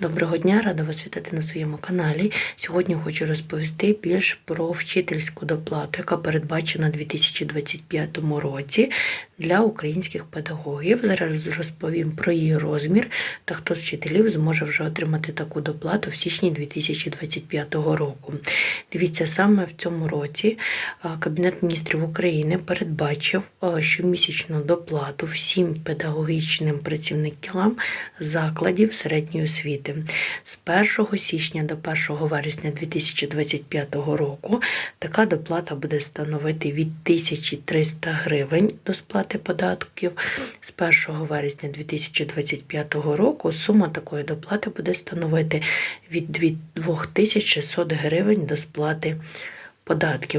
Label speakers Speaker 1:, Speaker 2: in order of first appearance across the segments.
Speaker 1: Доброго дня, рада вас вітати на своєму каналі. Сьогодні хочу розповісти більш про вчительську доплату, яка передбачена у 2025 році для українських педагогів. Зараз розповім про її розмір та хто з вчителів зможе вже отримати таку доплату в січні 2025 року. Дивіться, саме в цьому році Кабінет міністрів України передбачив щомісячну доплату всім педагогічним працівникам закладів середньої освіти. З 1 січня до 1 вересня 2025 року така доплата буде становити від 1300 гривень до сплати податків. З 1 вересня 2025 року сума такої доплати буде становити від 2600 гривень до сплати податків.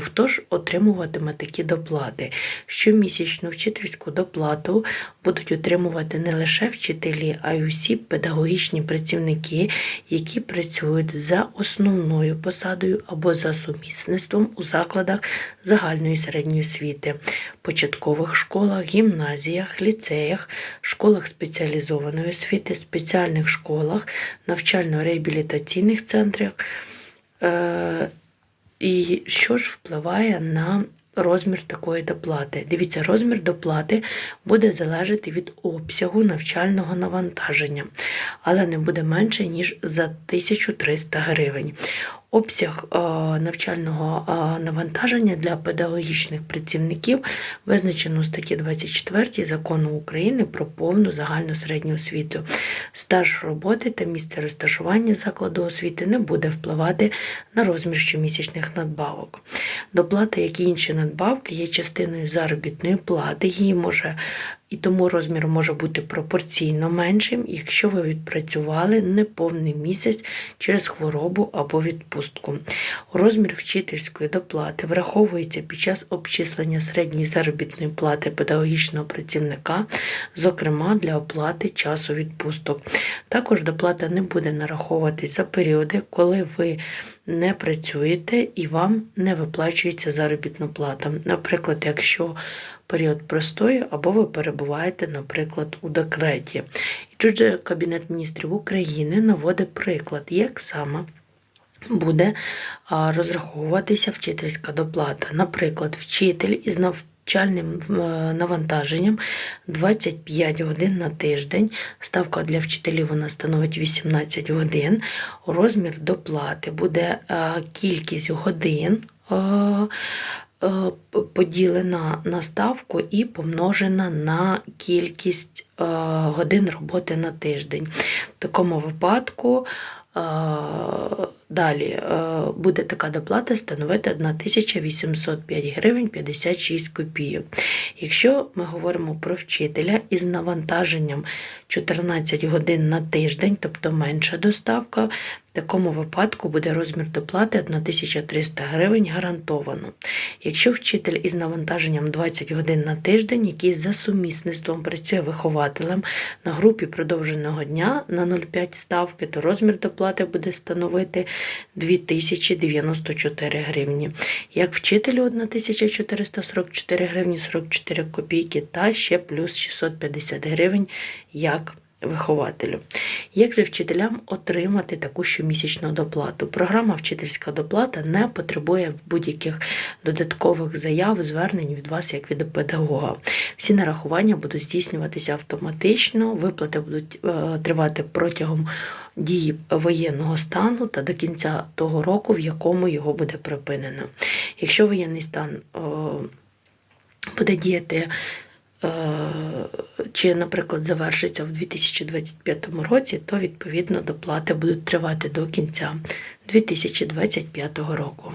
Speaker 1: Хто ж отримуватиме такі доплати? Щомісячну вчительську доплату будуть отримувати не лише вчителі, а й усі педагогічні працівники, які працюють за основною посадою або за сумісництвом у закладах загальної середньої освіти, початкових школах, гімназіях, ліцеях, школах спеціалізованої освіти, спеціальних школах, навчально-реабілітаційних центрах. І що ж впливає на розмір такої доплати? Дивіться, розмір доплати буде залежати від обсягу навчального навантаження, але не буде менше, ніж за 1300 гривень. Обсяг е, навчального е, навантаження для педагогічних працівників визначено у статті 24 закону України про повну загальну середню освіту. Стаж роботи та місце розташування закладу освіти не буде впливати на розмір щомісячних надбавок. Доплата, як і інші надбавки, є частиною заробітної плати. Її може і тому розмір може бути пропорційно меншим, якщо ви відпрацювали неповний місяць через хворобу або відпустку. Розмір вчительської доплати враховується під час обчислення середньої заробітної плати педагогічного працівника, зокрема для оплати часу відпусток. Також доплата не буде нараховуватись за періоди, коли ви не працюєте і вам не виплачується заробітна плата. Наприклад, якщо період простою або ви перебуваєте, наприклад, у декреті. І тут же Кабінет міністрів України наводить приклад, як саме. Буде розраховуватися вчительська доплата. Наприклад, вчитель із навчальним навантаженням 25 годин на тиждень. Ставка для вчителів вона становить 18 годин. Розмір доплати буде кількість годин Е, поділена на ставку і помножена на кількість е, годин роботи на тиждень. В такому випадку е, далі буде така доплата становити 1805 гривень 56 копійок. Якщо ми говоримо про вчителя із навантаженням 14 годин на тиждень, тобто менша доставка, в такому випадку буде розмір доплати 1300 гривень гарантовано. Якщо вчитель із навантаженням 20 годин на тиждень, який за сумісництвом працює вихователем на групі продовженого дня на 0,5 ставки, то розмір доплати буде становити 2094 гривні. Як вчителю 1444 гривні 44 копійки та ще плюс 650 гривень як вихователю. Як же вчителям отримати таку щомісячну доплату? Програма Вчительська доплата не потребує будь-яких додаткових заяв, звернень від вас, як від педагога. Всі нарахування будуть здійснюватися автоматично, виплати будуть е, тривати протягом дії воєнного стану та до кінця того року, в якому його буде припинено. Якщо воєнний стан е, буде діяти Е, чи, наприклад, завершиться в 2025 році, то відповідно доплати будуть тривати до кінця 2025 року.